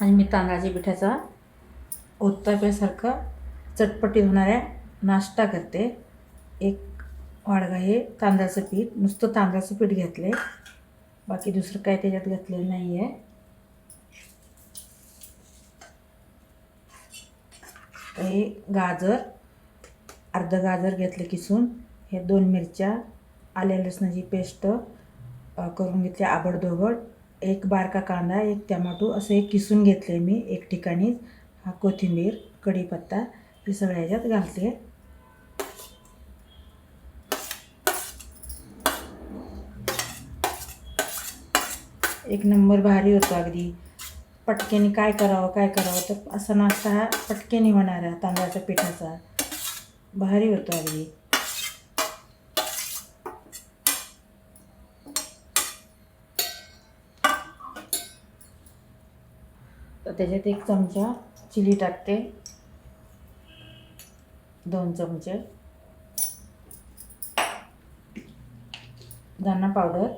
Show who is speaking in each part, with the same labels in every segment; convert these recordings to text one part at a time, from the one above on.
Speaker 1: आणि मी तांदळाच्या पिठाचा उत्तप्यासारखा चटपटी होणाऱ्या नाश्ता करते. एक वाडगा हे तांदळाचं पीठ नुसतं तांदळाचं पीठ घेतलं आहे बाकी दुसरं काय त्याच्यात घातलेलं नाही आहे हे गाजर अर्ध गाजर घेतलं किसून. हे दोन मिरच्या आल्या लसणाची पेस्ट करून घेतली आबडधोबड एक बारका कांदा एक टमाटो असं एक किसून घेतले मी एक ठिकाणी. हा कोथिंबीर कढीपत्ता हे सगळ्या ह्याच्यात घालते. एक नंबर भारी होतो अगदी. पटक्याने काय करावं काय करावं तर असा नाश्ता हा पटकेने होणार आहे तांदळाच्या पिठाचा. भारी होतो अगदी. त्याच्यात एक चमचा चिली टाकते. दोन चमचे. धना पावडर.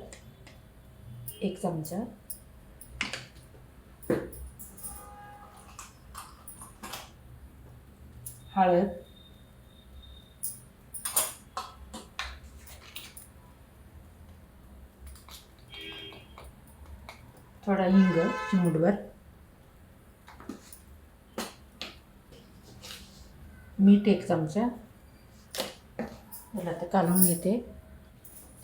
Speaker 1: एक चमचा. हळद. थोडा हिंग चिमूटभर. मीठ एक चमचा. याला आता काढून घेते.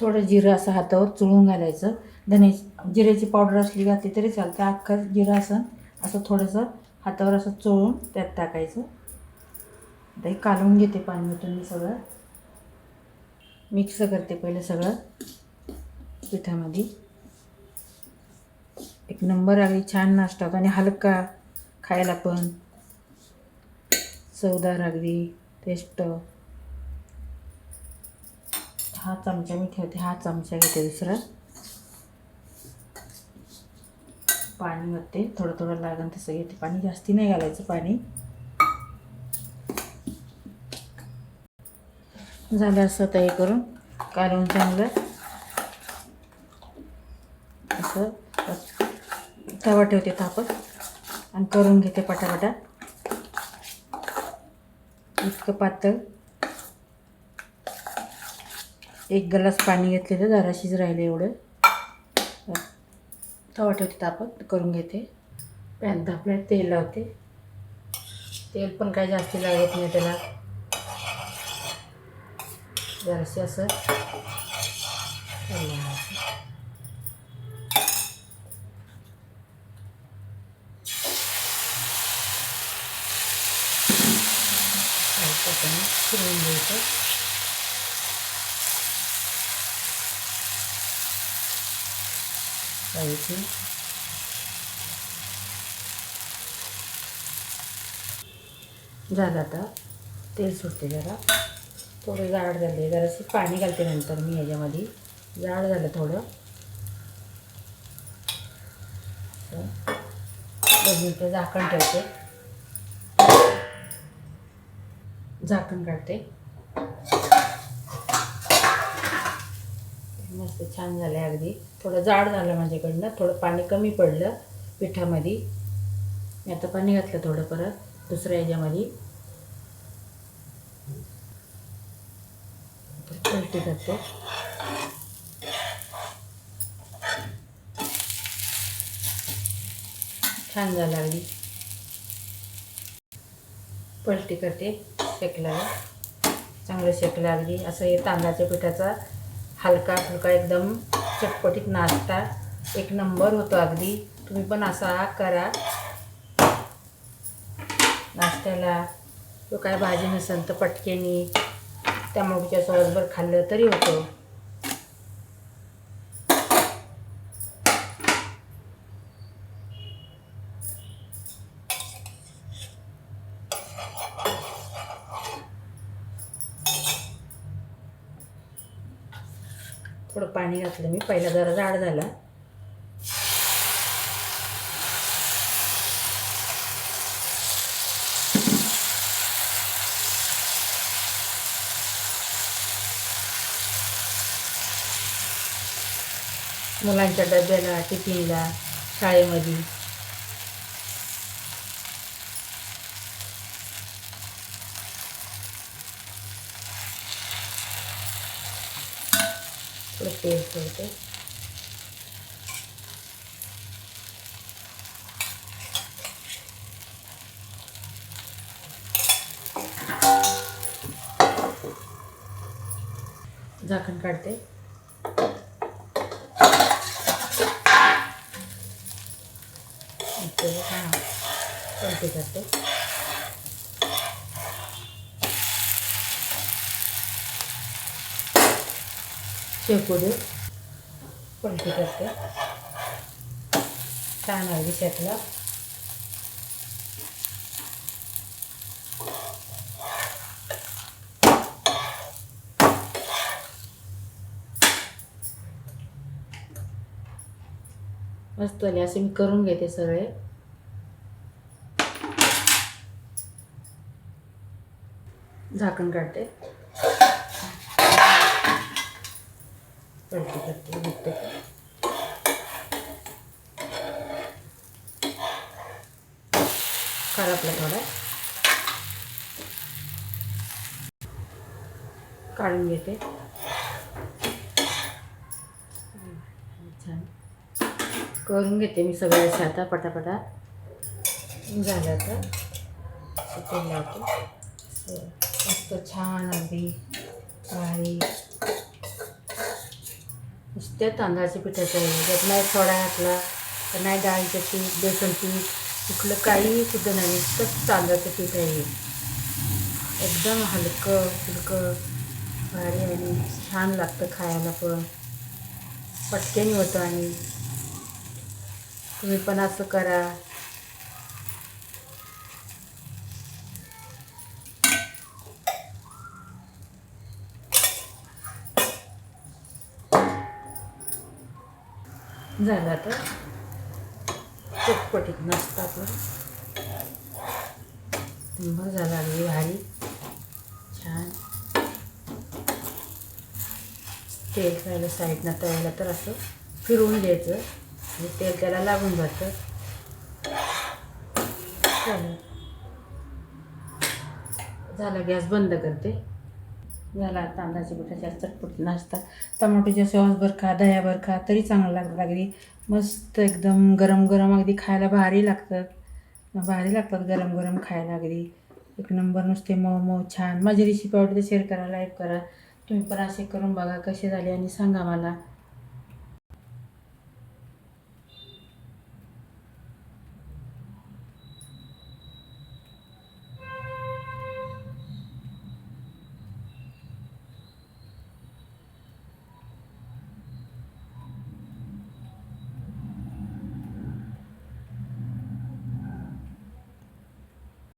Speaker 1: थोडं जिरं असं हातावर चुळून घालायचं. धने जिऱ्याची पावडर असली घातली तरी चालते. अख्खा जिरं असं असं थोडंसं हातावर असं चोळून त्यात टाकायचं. आता हे कालवून घेते पाणी मी सगळं. मिक्स करते पहिलं सगळं पिठामध्ये. एक नंबर आली छान नाश्ता होतो. आणि हलका खायला पण. चवदार अगदी टेस्ट हा चमचा मी ठेवते. हा चमचा घेते दुसरा. पाणी होते थोडं थोडं लागेल तसं घेते. पाणी जास्ती नाही घालायचं पाणी. झालं असं तयार करून. काढून चांगलं. असं. तवा ठेवते तापत. आणि करून घेते पटापटा. इतकं पातळ. एक ग्लास पाणी घेतलेलं जराशीच राहिलं एवढं. तवा ठेवते तापत करून घेते. पॅन तापल्या तेल लावते. तेल पण काही जास्ती लागत नाही त्याला. जराशी असं तेल लावायचं. हलकं आपण फिरवून घ्यायचं. पाहिजे झालं आता. तेल सुटते जरा. थोडं जाड झाले जराशी पाणी घालते नंतर मी याच्यामध्ये. जाड झालं थोडं. दोन मिनटं झाकण ठेवते. झाकण काढते. मस्त छान झालं अगदी. थोडं जाड झालं माझ्याकडनं थोडं पाणी कमी पडलं पिठामध्ये. मी आता पाणी घातलं थोडं परत दुसऱ्या ह्याच्यामध्ये पलटी करते. छान झालं अगदी. पलटी करते. शेकलं चांगलं शेकलं अगदी. असं हे तांदळाच्या पिठाचा हलका फुलका एकदम चटपटीत नाश्ता. एक नंबर होतो अगदी. तुम्ही पण असा करा. नाश्त्याला तो काय भाजी नसेल तर पटकेनी तिच्या सॉसवर खाल्लं तरी होतं. थोडं पाणी घातलं मी. पहिला जरा जाड झाला. मुलांच्या डब्याला टिफिनला शाळेमध्ये. ठेवते. झाकण काढते. इथे हां पलटी करते शेकू दे पलटी करते छान आहे शेतला मस्त आले असे मी करून घेते सगळे. झाकण काढते. पलटी करते बघते आपला थोडा काढून घेते. छान करून घेते मी सगळ्या अशा आता पटापटा. झालं आता. तेल लावते. हो. मस्त छान अगदी भारी. नुसत्या तांदळाच्या पिठाचं आहे. त्यात नाही सोडा घातला तर नाही डाळीचं पीठ बेसन पीठ कुठलं काहीही सुद्धा नाही. नुसतंच तांदळाचं पीठ आहे एकदम हलकं फुलकं भारी आणि छान लागतं खायला पण. पटकन होतं आणि तुम्ही पण असं करा. झालं आता. चटपटीत नाश्ता आपला. मग झाला भारी छान. तेल खायला साईडनं तळायला तर असं फिरवून द्यायचं. आणि तेल त्याला लागून जातं. झालं. झाला गॅस बंद करते. झाला तांदळाच्या पिठाच्या चटपट नाश्ता टमाटोच्या सॉसभर खा दह्याभर खा तरी चांगलं लागतं अगदी मस्त एकदम गरम गरम अगदी खायला भारी लागतात भारी लागतात गरम गरम खायला अगदी. एक नंबर नुसते मऊ मऊ छान. माझी रेसिपी आवडते शेअर करा लाईक करा. तुम्ही पण असे करून बघा कसे झाले आणि सांगा मला.